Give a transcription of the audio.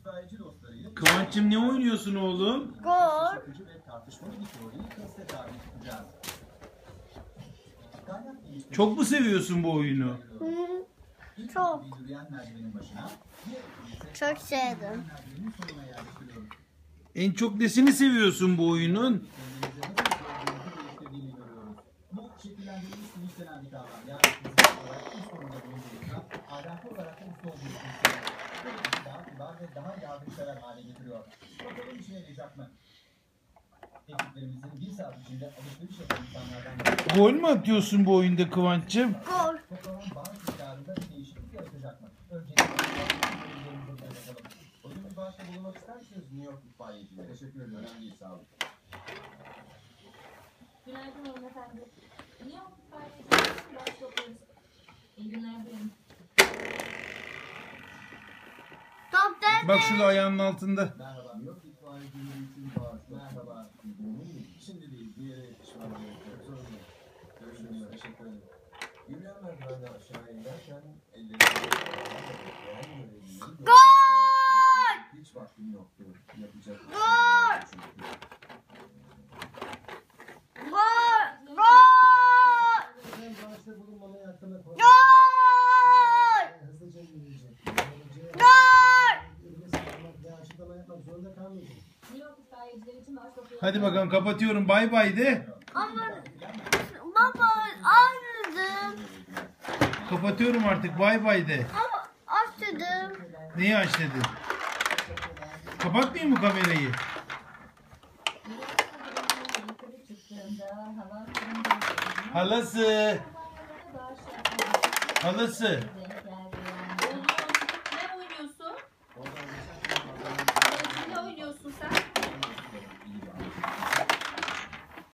itfaiyeci dostlarıyla Kıvanç'cığım ne oynuyorsun oğlum? Gol. sıkıcı ve tartışmalı bir teoriyi teste tabi tutacağız. Çok mu seviyorsun bu oyunu? Hı, Çok. Çok sevdim. En çok nesini seviyorsun bu oyunun? Bizi daha kibar ve daha yardımsever hale getiriyor. Bakalım işe yarayacak mı? Ekiplerimizin bir saat içinde alışveriş yapan insanlardan Gol mü atıyorsun bu oyunda Kıvanç'cığım? Gol. Toplamın bağış miktarında bir değişiklik yaratacak mı? Öncelikle bölümlerimize bir bağışta bulunmak ister misiniz New York itfaiyecileri? Teşekkür ederim. Önemli değil. Sağ olun. Günaydın hanımefendi. Niye okul faaliyeti başlıyoruz? Dedi. Bak şurada ayağının altında. Merhaba. New York itfaiyecileri için bağış. Merhaba. Şimdi değil. Bir yere yetişmem gerekiyor. Sorun yok. Görüşürüz. Teşekkür ederim. Yürüyen merdivenden aşağı inerken ellerimi Gol. Hiç vaktim yoktu. Yapacak Gol! yoktu çünkü. Gol. Gol. Ben bağışta bulunmamaya hakkında Gol. Hızlıca yürüyecek. Gol. Elime sağlamak ve açıklama yapmak zorunda kalmayacak. Hadi bakalım kapatıyorum. Bay bay de. Ama baba anladım. Kapatıyorum artık. Bay bay de. Ama açtım. Neyi aç dedin? Kapatmayayım mı kamerayı? Halası. Halası.